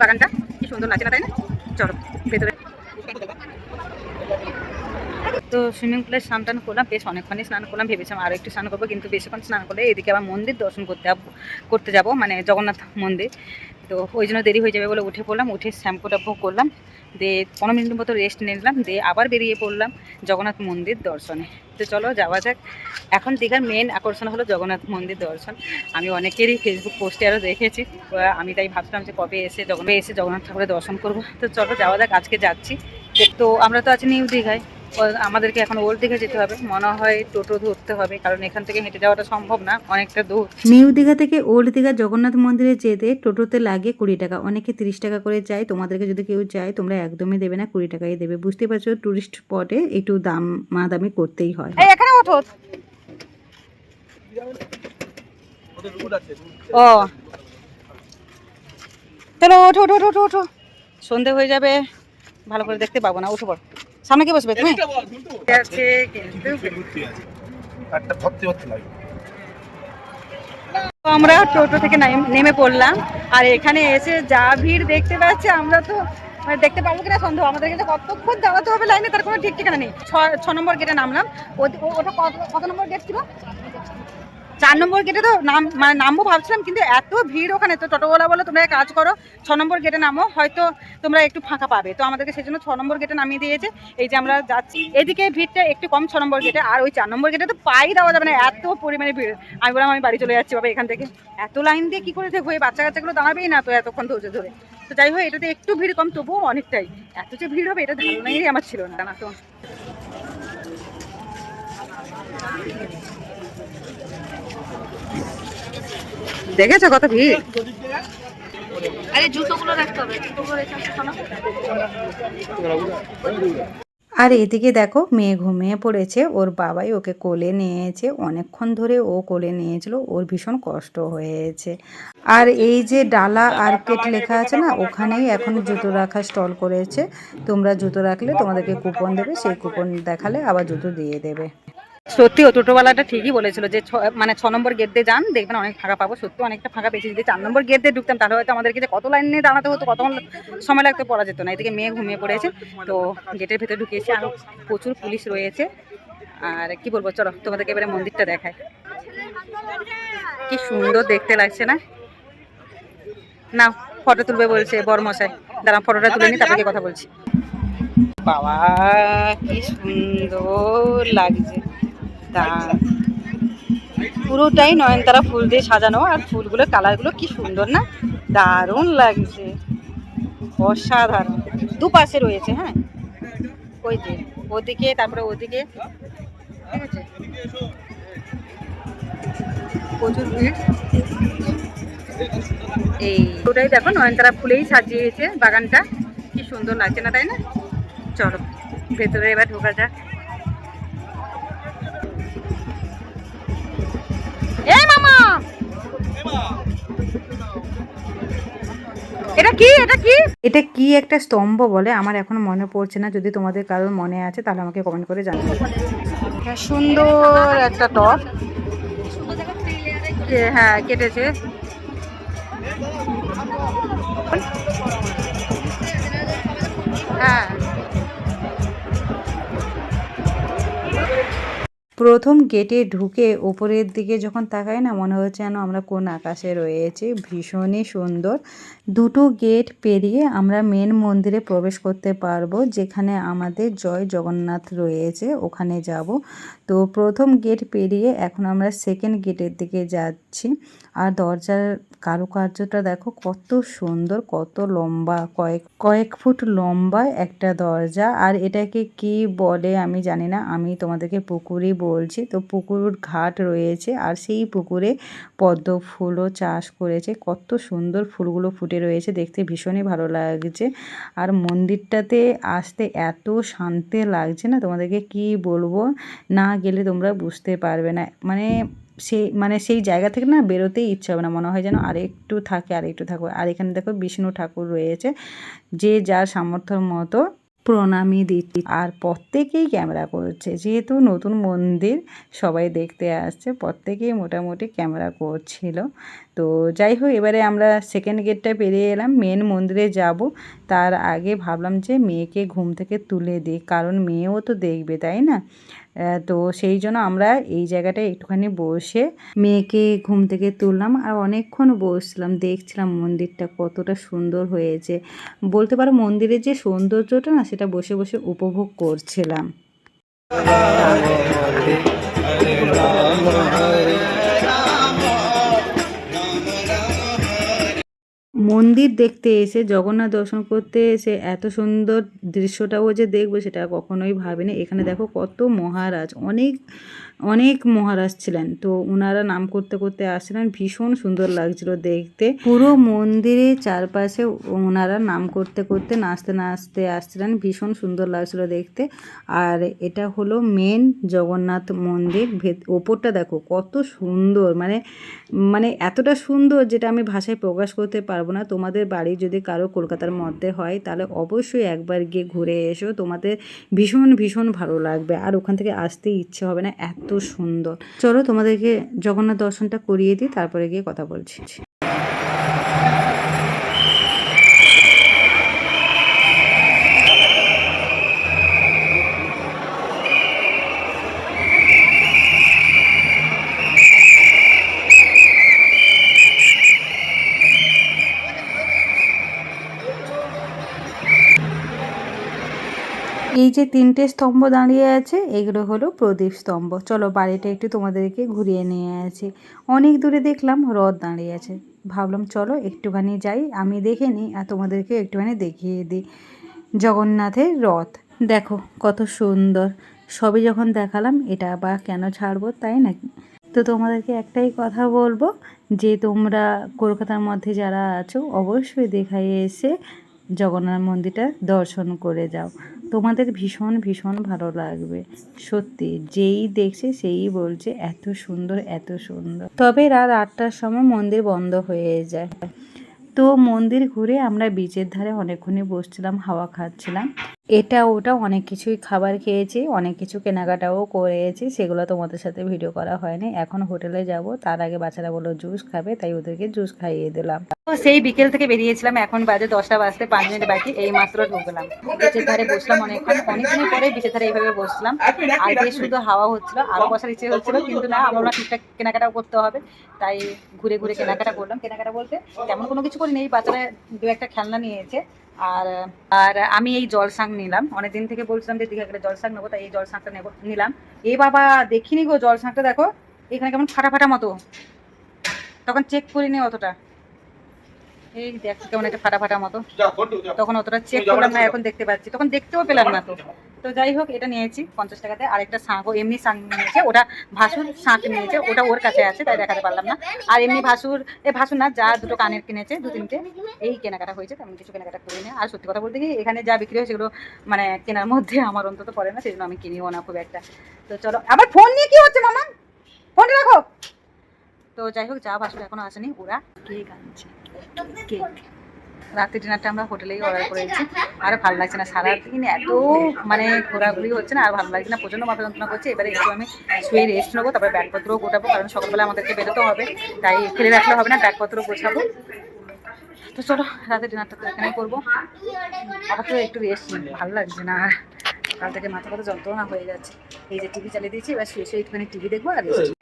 বাগানটা কি সুন্দর লাগছে না তাই না? চলো, ভেতরে। তো সুইমিং পুলে স্নান টান করলাম, বেশ অনেকক্ষণই স্নান করলাম, ভেবেছিলাম আরও একটু স্নান করব, কিন্তু বেশিক্ষণ স্নান করলে এদিকে আবার মন্দির দর্শন করতে করতে যাব মানে জগন্নাথ মন্দির। তো ওই জন্য দেরি হয়ে যাবে বলে উঠে পড়লাম, উঠে শ্যাম্পু টাম্পু করলাম, দিয়ে পনেরো মিনিট মতো রেস্ট নিলাম, দিয়ে আবার বেরিয়ে পড়লাম জগন্নাথ মন্দির দর্শনে। তো চলো যাওয়া যাক। এখন দীঘার মেন আকর্ষণ হলো জগন্নাথ মন্দির দর্শন। আমি অনেকেরই ফেসবুক পোস্টে আরও দেখেছি আমি তাই ভাবছিলাম যে কবে এসে জগন্নাথ এসে জগন্নাথ ঠাকুরের দর্শন করব। তো চলো যাওয়া যাক, আজকে যাচ্ছি। তো আমরা তো আছি নিউ দীঘায়। আমাদেরকে এখন ওল্ড দীঘা যেতে হবে। মনে হয় টোটো ধরতে হবে কারণ এখান থেকে হেঁটে যাওয়াটা সম্ভব না অনেকটা দূর। নিউ দীঘা থেকে ওল্ড দীঘা জগন্নাথ মন্দিরে যেতে টোটোতে লাগে কুড়ি টাকা। অনেকে তিরিশ টাকা করে যায় তোমাদেরকে যদি কেউ চায় তোমরা একদমই দেবে না কুড়ি টাকাই দেবে। বুঝতে পারছ টুরিস্ট স্পটে একটু দাম মা দামি করতেই হয়। এখানে ওঠো। ও। চলো ওঠো ওঠো ওঠো ওঠো। ওঠো সন্ধে হয়ে যাবে ভালো করে দেখতে পাবো না উঠো পড়ো সামনে কে বসবে? তুমি? আছে একটা ভর্তি ভর্তি লাগে। তো আমরা টোটো থেকে নাম- নেমে পড়লাম। আর এখানে এসে যা ভিড় দেখতে পাচ্ছি আমরা তো মানে দেখতে পাবো কিনা সন্দেহ। আমাদের কিন্তু কতক্ষণ দাঁড়াতে হবে লাইনে তার কোনো ঠিক ঠিকানা নেই। ছ- ছ নম্বর গেটে নামলাম। ওটা কত কত নম্বর গেট ছিল? চার নম্বর গেটে তো নাম মানে নামবো ভাবছিলাম, কিন্তু এত ভিড় ওখানে। তো টোটোওয়ালা বলে, তোমরা কাজ করো, ছ নম্বর গেটে নামো, হয়তো তোমরা একটু ফাঁকা পাবে। তো আমাদেরকে সেই জন্য ছ নম্বর গেটে নামিয়ে দিয়েছে। এই যে আমরা যাচ্ছি, এদিকে ভিড়টা একটু কম ছ নম্বর গেটে আর ওই চার নম্বর গেটে তো পাই দেওয়া যাবে না, এত পরিমাণে ভিড়। আমি বললাম, আমি বাড়ি চলে যাচ্ছি বাবা এখান থেকে। এত লাইন দিয়ে কী করে দেখব এই বাচ্চা কাচ্চাগুলো দাঁড়াবেই না তো এতক্ষণ ধৈর্য ধরে। তো যাই হোক, এটাতে একটু ভিড় কম, তবুও অনেকটাই। এত যে ভিড় হবে, এটা ধারণাই আমার ছিল না। না তো। দেখেছ কত ভিড়? আরে জুতোগুলো রাখতে হবে এদিকে দেখো মেয়ে ঘুমিয়ে পড়েছে ওর বাবাই ওকে কোলে নিয়েছে অনেকক্ষণ ধরে ও কোলে নিয়েছিল ওর ভীষণ কষ্ট হয়েছে। আর এই যে ডালা আর্কেট লেখা আছে না ওখানেই এখন জুতো রাখা স্টল করেছে। তোমরা জুতো রাখলে তোমাদেরকে কুপন দেবে সেই কুপন দেখালে আবার জুতো দিয়ে দেবে। সত্যি, ও টোটোওয়ালাটা ঠিকই বলেছিল যে মানে ছ নম্বর গেট দিয়ে যান, দেখবেন অনেক ফাঁকা পাবো। সত্যি, অনেকটা ফাঁকা পেয়েছি। যদি চার নম্বর গেট দিয়ে ঢুকতাম, তাহলে হয়তো আমাদেরকে যে কত লাইন নিয়ে দাঁড়াতে হতো কত সময় লাগতে, পড়া যেত না। এদিকে মেয়ে ঘুমিয়ে পড়েছে। তো গেটের ভেতরে ঢুকিয়েছি আর প্রচুর পুলিশ রয়েছে। আর কি বলব, চলো, তোমাদেরকে এবারে মন্দিরটা দেখায় কি সুন্দর দেখতে লাগছে না? না ফটো তুলবে বলছে বরমশাই। দাঁড়া ফটোটা তুলে নি তারপরে গিয়ে কথা বলছি। বাবা, কি সুন্দর লাগছে। দাঁড় পুরোটাই নয়নতারা ফুল দিয়ে সাজানো আর ফুলগুলোর কালারগুলো কি সুন্দর না? দারুণ লাগছে। অসাধারণ। দুপাশে রয়েছে হ্যাঁ? ওই যে, ওদিকে, তারপরে ওদিকে। প্রচুর ভিড়। এই ওটাই দেখো, নয়নতারা ফুলেই সাজিয়েছে বাগানটা। কি সুন্দর লাগছে না, তাই না? চলো, ভেতরে এবার ঢোকা যাক। এটা কি? এটা কি? এটা কি একটা স্তম্ভ বলে? আমার এখন মনে পড়ছে না। যদি তোমাদের কারোর মনে আছে, তাহলে আমাকে কমেন্ট করে জানাবে সুন্দর একটা টপ। হ্যাঁ কেটেছে। হ্যাঁ। প্রথম গেটে ঢুকে ওপরের দিকে যখন তাকাই না, মনে হচ্ছে যেন আমরা কোন আকাশে রয়েছে। ভীষণই সুন্দর। দুটো গেট পেরিয়ে আমরা মেন মন্দিরে প্রবেশ করতে পারব, যেখানে আমাদের জয় জগন্নাথ রয়েছে, ওখানে যাব। তো প্রথম গেট পেরিয়ে এখন আমরা সেকেন্ড গেটের দিকে যাচ্ছি। আর দরজার কারুকার্যটা দেখো কত সুন্দর, কত লম্বা, কয়েক কয়েক ফুট লম্বা একটা দরজা। আর এটাকে কি বলে আমি জানি না, আমি তোমাদেরকে পুকুরই বলছি। তো পুকুর ঘাট রয়েছে, আর সেই পুকুরে পদ্ম ফুলও চাষ করেছে। কত সুন্দর ফুলগুলো ফুটে রয়েছে, দেখতে ভীষণই ভালো লাগছে। আর মন্দিরটাতে আসতে এত শান্তি লাগছে না, তোমাদেরকে কি বলব? না গেলে তোমরা বুঝতে পারবে না। মানে সেই মানে সেই জায়গা থেকে না বেরোতেই ইচ্ছা হবে না, মনে হয় যেন আরেকটু থাকে, আরেকটু থাকবে আর এখানে দেখো বিষ্ণু ঠাকুর রয়েছে, যে যার সামর্থ্যর মতো প্রণামী দিচ্ছি। আর প্রত্যেকেই ক্যামেরা করছে। যেহেতু নতুন মন্দির সবাই দেখতে আসছে, প্রত্যেকেই মোটামুটি ক্যামেরা করছিল। তো যাই হোক, এবারে আমরা সেকেন্ড গেটটা পেরিয়ে এলাম। মেন মন্দিরে যাব। তার আগে ভাবলাম যে মেয়েকে ঘুম থেকে তুলে দিই। কারণ মেয়েও তো দেখবে, তাই না? তো সেই জন্য আমরা এই জায়গাটায় একটুখানি বসে মেয়েকে ঘুম থেকে তুললাম আর অনেকক্ষণ বসছিলাম দেখছিলাম মন্দিরটা কতটা সুন্দর হয়েছে। বলতে পারো মন্দিরের যে সৌন্দর্যটা না, সেটা বসে বসে উপভোগ করছিলাম। মন্দির দেখতে এসে, জগন্নাথ দর্শন করতে এসে এত সুন্দর দৃশ্যটাও যে দেখব সেটা কখনোই ভাবিনি। এখানে দেখো কত মহারাজ, অনেক অনেক মহারাজ ছিলেন। তো ওনারা নাম করতে করতে আসছিলেন। ভীষণ সুন্দর লাগছিল দেখতে। পুরো মন্দিরের চারপাশে ওনারা নাম করতে করতে নাচতে নাচতে আসছিলেন। ভীষণ সুন্দর লাগছিল দেখতে। আর এটা হলো মেন জগন্নাথ মন্দির। ভেত ওপরটা দেখো কত সুন্দর। মানে মানে এতটা সুন্দর যেটা আমি ভাষায় প্রকাশ করতে পারব না। তোমাদের বাড়ি যদি কারও কলকাতার মধ্যে হয়, তাহলে অবশ্যই একবার গিয়ে ঘুরে এসো। তোমাদের ভীষণ ভীষণ ভালো লাগবে। আর ওখান থেকে আসতে ইচ্ছে হবে না। এত সুন্দর। চলো তোমাদেরকে জগন্নাথ দর্শনটা করিয়ে দিই তারপরে গিয়ে কথা বলছি। এই যে তিনটে স্তম্ভ দাঁড়িয়ে আছে, এগুলো হলো প্রদীপ স্তম্ভ। চলো বাড়িটা একটু তোমাদেরকে ঘুরিয়ে নিয়ে আছি অনেক দূরে দেখলাম রথ দাঁড়িয়ে আছে। ভাবলাম চলো একটুখানি যাই, আমি দেখে নিই আর তোমাদেরকে একটুখানি দেখিয়ে দিই। জগন্নাথের রথ। দেখো কত সুন্দর। সবই যখন দেখালাম, এটা বা কেন ছাড়বো, তাই নাকি তো তোমাদেরকে একটাই কথা বলব, যে তোমরা কলকাতার মধ্যে যারা আছো, অবশ্যই দেখায় এসে জগন্নাথ মন্দিরটা দর্শন করে যাও। তোমাদের ভীষণ ভীষণ ভালো লাগবে। সত্যি, যেই দেখছে সেই বলছে, এত সুন্দর এত সুন্দর। তবে রাত আটটার সময় মন্দির বন্ধ হয়ে যায়। তো মন্দির ঘুরে আমরা বিচের ধারে অনেকক্ষণই বসছিলাম, হাওয়া খাচ্ছিলাম। এটা ওটা অনেক কিছুই খাবার খেয়েছি, অনেক কিছু কেনাকাটাও করেছি, সেগুলো তোমাদের সাথে ভিডিও করা হয়নি। এখন হোটেলে যাব, তার আগে বাচ্চারা বলল জুস খাবে, তাই ওদেরকে জুস খাইয়ে দিলাম। তো সেই বিকেল থেকে বেরিয়েছিলাম, এখন বাজে দশটা বাজতে পাঁচ মিনিট বাকি, এই মাত্র ঢুকলাম। বিচের ধারে বসলাম অনেকক্ষণ অনেকদিন পরে বিচের ধারে এইভাবে বসলাম। বেশ শুধু হাওয়া হচ্ছিল, আরও বসার ইচ্ছে হচ্ছিল, কিন্তু না, আমরা ঠিকঠাক কেনাকাটাও করতে হবে, তাই ঘুরে ঘুরে কেনাকাটা করলাম। কেনাকাটা বলতে তেমন কোনো কিছু করিনি, এই বাচ্চারা দু একটা খেলনা নিয়েছে আর আর আমি এই জলসাং নিলাম। অনেকদিন থেকে বলছিলাম যে দীঘা গেলে জলসাং নেব তাই এই জলসাংটা নেব নিলাম। এ বাবা দেখিনি গো জলসাংটা দেখো। এখানে কেমন ফাটা ফাটা মতো। তখন চেক করিনি অতটা। এই দেখছি কেমন একটা ফাটা ফাটা মতো তখন অতটা চেক করলাম না এখন দেখতে পাচ্ছি। তখন দেখতেও পেলাম না তো। তো যাই হোক, এটা নিয়েছি পঞ্চাশ টাকাতে। আর আরেকটা শাঁখও, এমনি শাঁখ নিয়েছে, ওটা ভাসুর শাঁখ নিয়েছে, ওটা ওর কাছে আছে, তাই দেখাতে পারলাম না। আর এমনি ভাসুর, এ ভাসুর না, যা দুটো কানের কিনেছে, দু তিনটে, এই কেনাকাটা হয়েছে, তেমন কিছু কেনাকাটা করিনি। আর সত্যি কথা বলতে কি, এখানে যা বিক্রি হয় সেগুলো মানে কেনার মধ্যে আমার অন্তত পড়ে না সেই জন্য আমি কিনিও না খুব একটা। তো চলো, আবার ফোন নিয়ে কি হচ্ছে মামা? ফোনটা রাখো। তো যাই হোক, যা ভাসুর এখনও আসেনি, ওরা কেক আনছে। কেক। রাতে ডিনারটা আমরা হোটেলেই অর্ডার করেছি। আর ভালো লাগছে না সারাদিন এত মানে ঘোরাঘুরি হচ্ছে না আর ভালো লাগছে না প্রচণ্ড মাথা যন্ত্রণা করছে। এবারে একটু আমি শুয়ে রেস্ট নেব তারপরে ব্যাগপত্রও গোটাবো কারণ সকালবেলা আমাদেরকে বেরোতে হবে তাই ফেলে রাখলে হবে না ব্যাগপত্র গোছাবো। তো চলো রাতে ডিনারটা তো এখানেই করব। আবার তো একটু রেস্ট ভালো লাগছে না। আর কাল থেকে মাথা ব্যথা যন্ত্রণা হয়ে যাচ্ছে। এই যে টিভি চালিয়ে দিয়েছি এবার শুয়ে শুয়ে একটুখানি টিভি দেখব আর রেস্ট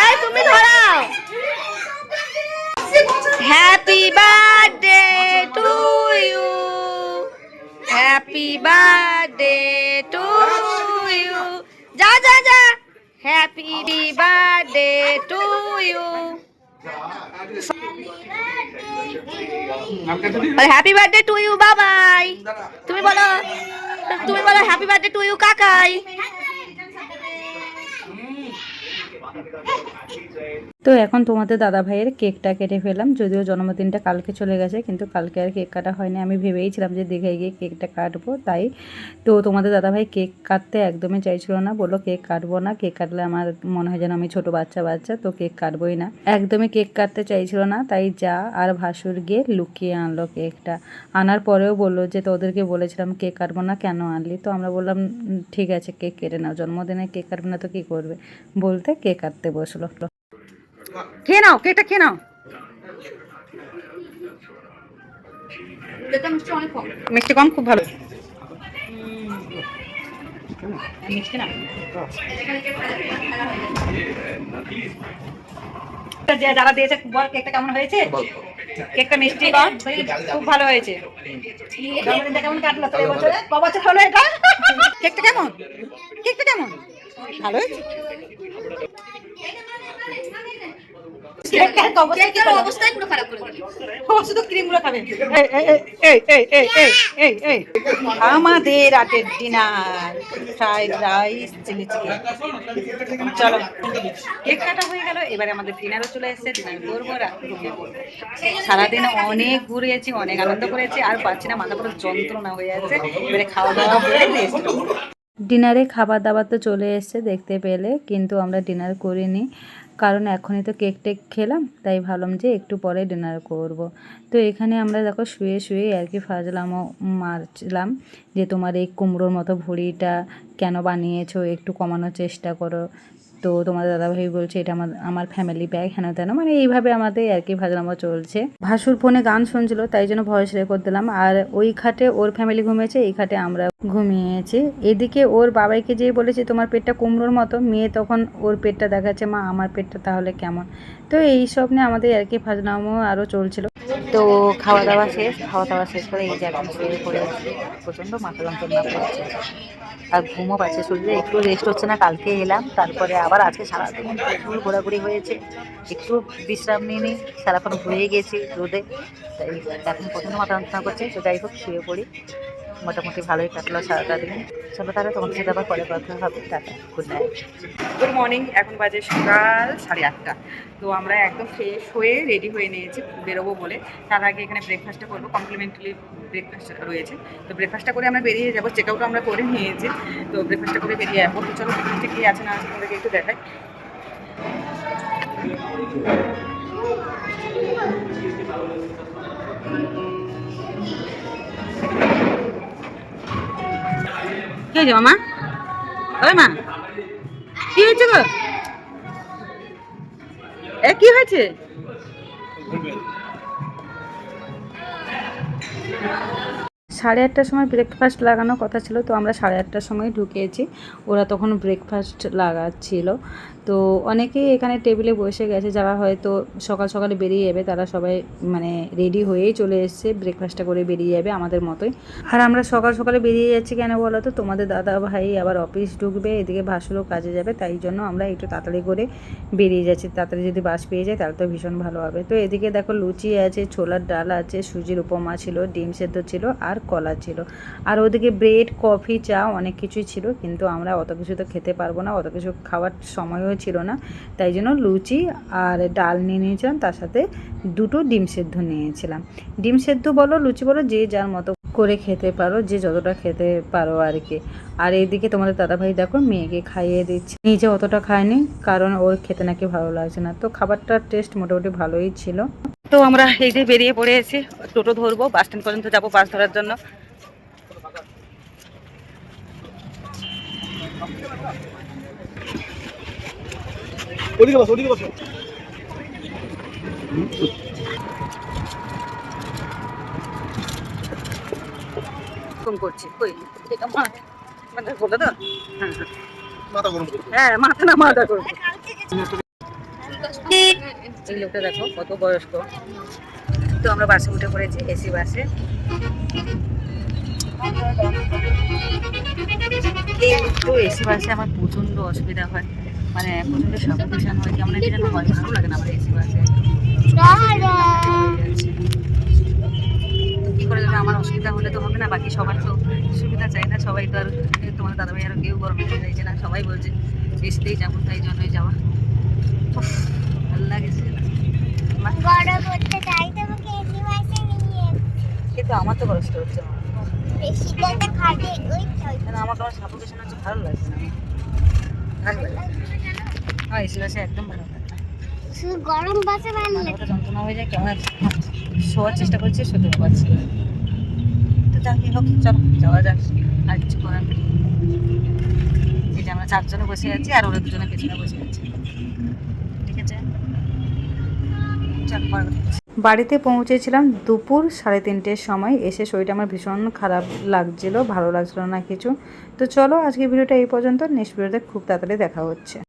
এই তুমি ধরাও। Happy birthday to you happy birthday to you যা যা যা। Happy birthday to you happy birthday to you Babai happy birthday to you Kakai তো এখন তোমাদের দাদা ভাইয়ের কেকটা কেটে ফেলাম যদিও জন্মদিনটা কালকে চলে গেছে, কিন্তু কালকে আর কেক কাটা হয়নি। আমি ভেবেইছিলাম যে দীঘায় গিয়ে কেকটা কাটবো, তাই তো তোমাদের দাদা ভাই কেক কাটতে একদমই চাইছিল না, বলল কেক কাটবো না, কেক কাটলে আমার মনে হয় যেন আমি ছোট বাচ্চা বাচ্চা, তো কেক কাটবোই না। একদমই কেক কাটতে চাইছিল না, তাই যা আর ভাসুর গিয়ে লুকিয়ে আনলো কেকটা। আনার পরেও বলল যে তোদেরকে বলেছিলাম কেক কাটবো না, কেন আনলি? তো আমরা বললাম ঠিক আছে, কেক কেটে নাও, জন্মদিনে কেক কাটবে না তো কী করবে? বলতে কেক কাটতে বসল। খেয়ে নাও কেকটা খেয়ে নাও। মিষ্টি কম। খুব ভালো। মিষ্টি না। যারা দিয়েছে বল কেকটা কেমন হয়েছে? কেকটা মিষ্টি কম খুব ভালো হয়েছে। কেমন কাটলো তোর এবছরে? ক বছর হলো এটা? কেকটা কেমন? কেকটা কেমন? ভালো হয়েছে? কেকটা ক বছর কি হলো? অবস্থায় পুরো খারাপ করে শুধু ক্রিম খাবে। এই এই এই এই এই এই এই আমাদের রাতের dinner fried rice chilli chicken. চলো কেক কাটা হয়ে গেল এবারে আমাদের ডিনারও চলে এসেছে ডিনার করব সারাদিন অনেক ঘুরেছি অনেক আনন্দ করেছি আর পাচ্ছি না মাথা পুরো যন্ত্রণা হয়ে আছে এবারে খাওয়া দাওয়া করে রেস্ট ডিনারে খাবার দাবার তো চলে এসছে দেখতে পেলে কিন্তু আমরা ডিনার করিনি। কারণ এখনই তো কেক টেক খেলাম, তাই ভাবলাম যে একটু পরে ডিনার করব। তো এখানে আমরা দেখো শুয়ে শুয়ে আর কি ফাজলামও মারছিলাম যে তোমার এই কুমড়োর মতো ভুড়িটা কেন বানিয়েছো, একটু কমানোর চেষ্টা করো। তো তোমাদের দাদাভাই বলছে, এটা আমার আমার ফ্যামিলি ব্যাগ হেন তেন মানে এইভাবে আমাদের আর কি ভাজলামো চলছে। ভাসুর ফোনে গান শুনছিল, তাই জন্য ভয়েস রেকর্ড দিলাম। আর ওই খাটে ওর ফ্যামিলি ঘুমিয়েছে, এই খাটে আমরা ঘুমিয়েছি। এদিকে ওর বাবাইকে যেয়ে বলেছে, তোমার পেটটা কুমড়োর মতো। মেয়ে তখন ওর পেটটা দেখাচ্ছে, মা, আমার পেটটা তাহলে কেমন? তো এই সব নিয়ে আমাদের আর কি ফাজলামো আরও চলছিল। তো খাওয়া দাওয়া শেষ খাওয়া দাওয়া শেষ করে এই যে এখন শুয়ে পড়ে প্রচণ্ড মাথা যন্ত্রণা করছে। আর ঘুমও পাচ্ছে, শরীরে একটু রেস্ট হচ্ছে না, কালকে এলাম, তারপরে আবার আজকে সারাদিন প্রচুর ঘোরাঘুরি হয়েছে, একটু বিশ্রাম নিয়ে নিই, সারাক্ষণ ঘুরে গেছি রোদে, তাই এখন প্রচণ্ড মাথা যন্ত্রণা করছে, তো যাই হোক, শুয়ে পড়ি। মোটামুটি ভালোই কাটলো সারাটা দিন। চলো তাহলে তোমার সাথে আবার পরে কথা হবে, tata good night good morning এখন বাজে সকাল সাড়ে আটটা। তো আমরা একদম ফ্রেশ হয়ে রেডি হয়ে নিয়েছি বেরোবো বলে। তার আগে এখানে ব্রেকফাস্টটা করব কমপ্লিমেন্টারি ব্রেকফাস্ট রয়েছে। তো ব্রেকফাস্টটা করে আমরা বেরিয়ে যাব চেক আউটও আমরা করে নিয়েছি। তো ব্রেকফাস্টটা করে বেরিয়ে যাব। তো চলো ব্রেকফাস্টে কী আছে না আছে তোমাদেরকে একটু দেখাই। কি মামা? ওই মা। হয়েছে গো? এ, কি হয়েছে? সাড়ে আটটার সময় ব্রেকফাস্ট লাগানোর কথা ছিল, তো আমরা সাড়ে আটটার সময় ঢুকেছি। ওরা তখন ব্রেকফাস্ট লাগাচ্ছিল। তো অনেকেই এখানে টেবিলে বসে গেছে, যারা হয়তো সকাল সকালে বেরিয়ে যাবে, তারা সবাই মানে রেডি হয়েই চলে এসছে ব্রেকফাস্টটা করে বেরিয়ে যাবে আমাদের মতোই। আর আমরা সকাল সকালে বেরিয়ে যাচ্ছি কেন বলো তো? তোমাদের দাদা ভাই আবার অফিস ঢুকবে, এদিকে ভাসুরও কাজে যাবে, তাই জন্য আমরা একটু তাড়াতাড়ি করে বেরিয়ে যাচ্ছি। তাড়াতাড়ি যদি বাস পেয়ে যায়, তাহলে তো ভীষণ ভালো হবে। তো এদিকে দেখো লুচি আছে, ছোলার ডাল আছে, সুজির উপমা ছিল, ডিম সেদ্ধ ছিল, আর কলা ছিল। আর ওদিকে ব্রেড কফি চা অনেক কিছুই ছিল, কিন্তু আমরা অত কিছু তো খেতে পারব না, অত কিছু খাওয়ার সময়ও ছিল না। তাই জন্য লুচি আর ডাল নিয়ে নিয়েছিলাম, তার সাথে দুটো ডিম সেদ্ধ নিয়েছিলাম। ডিম সেদ্ধ বলো, লুচি বলো, যে যার মতো করে খেতে পারো, যে যতটা খেতে পারো আর কি। আর এইদিকে তোমাদের দাদাভাই দেখো, মেয়েকে খাইয়ে দিচ্ছে। নিজে অতটা খায়নি, কারণ ওর খেতে নাকি ভালো লাগছে না। তো খাবারটার টেস্ট মোটামুটি ভালোই ছিল। তো আমরা এই যে বেরিয়ে পড়ে এসে টোটো ধরবো বাস স্ট্যান্ড পর্যন্ত যাব বাস ধরার জন্য। ওদিকে বসো ওদিকে বসো। করছি কই? এটা মা বলে তো হ্যাঁ হ্যাঁ। মাথা গরম হ্যাঁ মাথা না মাথা এই লোকটা দেখো কত বয়স্ক। তো আমরা বাসে উঠে পড়েছি এসি বাসে। এই তো এসি বাসে আমার প্রচণ্ড অসুবিধা হয়। মানে প্রচণ্ড সাপোর্টেশন হয় কেমন একটা যেন হয় ভালো লাগে না আমার এসি বাসে। তো কি করে যাবে আমার অসুবিধা হলে তো হবে না বাকি সবার তো সুবিধা চাই না সবাই তো আর তোমার দাদাভাই আর কেউ গরমে চাইছে না সবাই বলছে বৃষ্টিতেই যাব তাই জন্যই যাওয়া। ভালো লাগছে বড় করতে চাই তোমাকে এসি মাসে নিয়ে কিন্তু আমার তো কষ্ট হচ্ছে আমার তোমার সাপোকেশন হচ্ছে ভালো লাগছে না। ভালো লাগে হ্যাঁ এসে বসে একদম ভালো লাগে শুধু গরম বাসে ভালো মাথা লাগে যন্ত্রণা হয়ে যায় কেমন একটা শোয়ার চেষ্টা করছি শুতে পারছি না। তো যাক হোক চলো যাওয়া যাক। আর কিছু করার আমরা চারজনে বসে আছি আর ওরা দুজনে পেছনে বসে আছে। ঠিক আছে? চল পরে বাড়িতে পৌঁছেছিলাম দুপুর সাড়ে তিনটের সময়। এসে শরীরটা আমার ভীষণ খারাপ লাগছিল ভালো লাগছিল না কিছু। তো চলো আজকে ভিডিওটা এই পর্যন্ত। নেক্সট ভিডিওতে খুব তাড়াতাড়ি দেখা হচ্ছে।